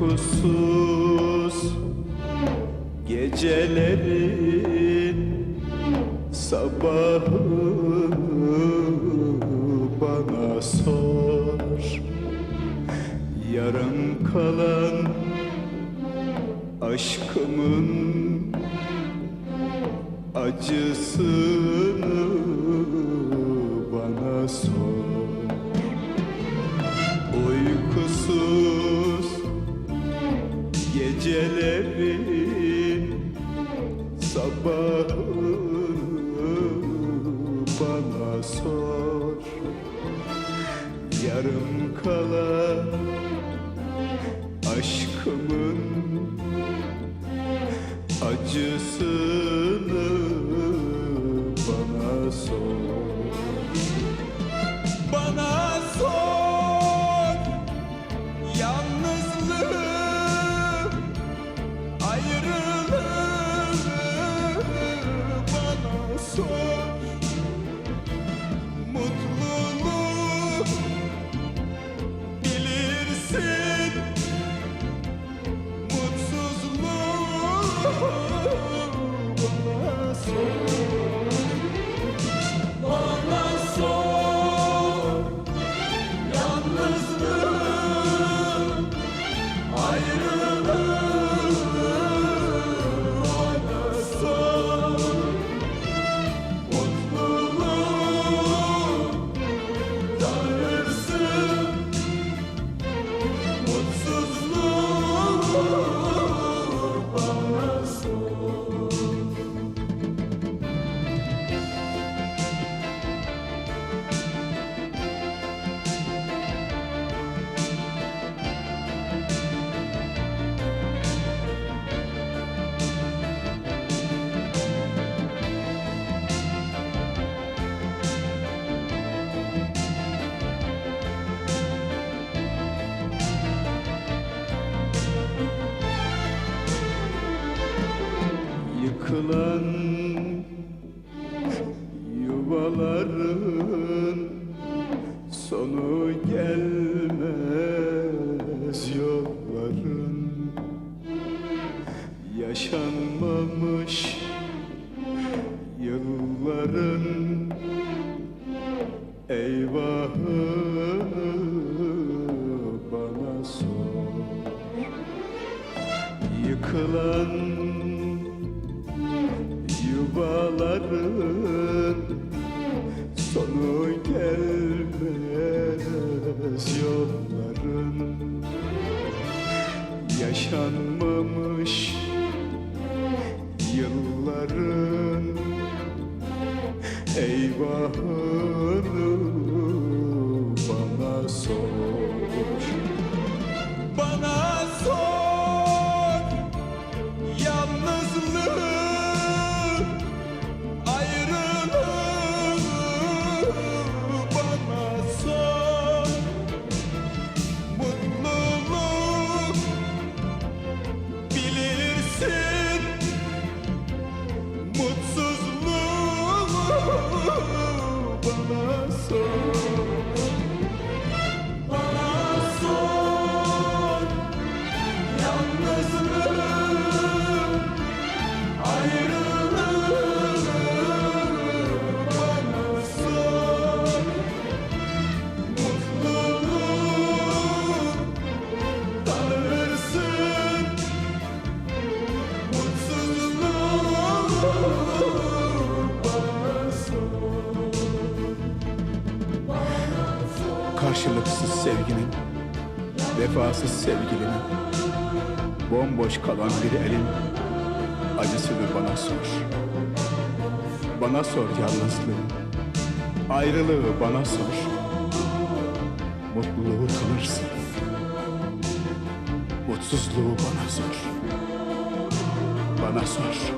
Uykusuz gecelerin sabahı bana sor. Yarım kalan aşkımın acısını bana sor. Yarım kalan aşkımın acısını ayrılığı Yıkılan yuvaların sonu gelmez yolların. Yaşanmamış yılların eyvahını bana sor. Yıkılan yaşanmamış yılların eyvahını bana sor. Bana mutsuzluğu Karşılıksız sevginin, vefasız sevgilinin, bomboş kalan bir elin acısını bana sor. Bana sor yalnızlığı, ayrılığı bana sor. Mutluluğu tanırsın, mutsuzluğu bana sor. Bana sor.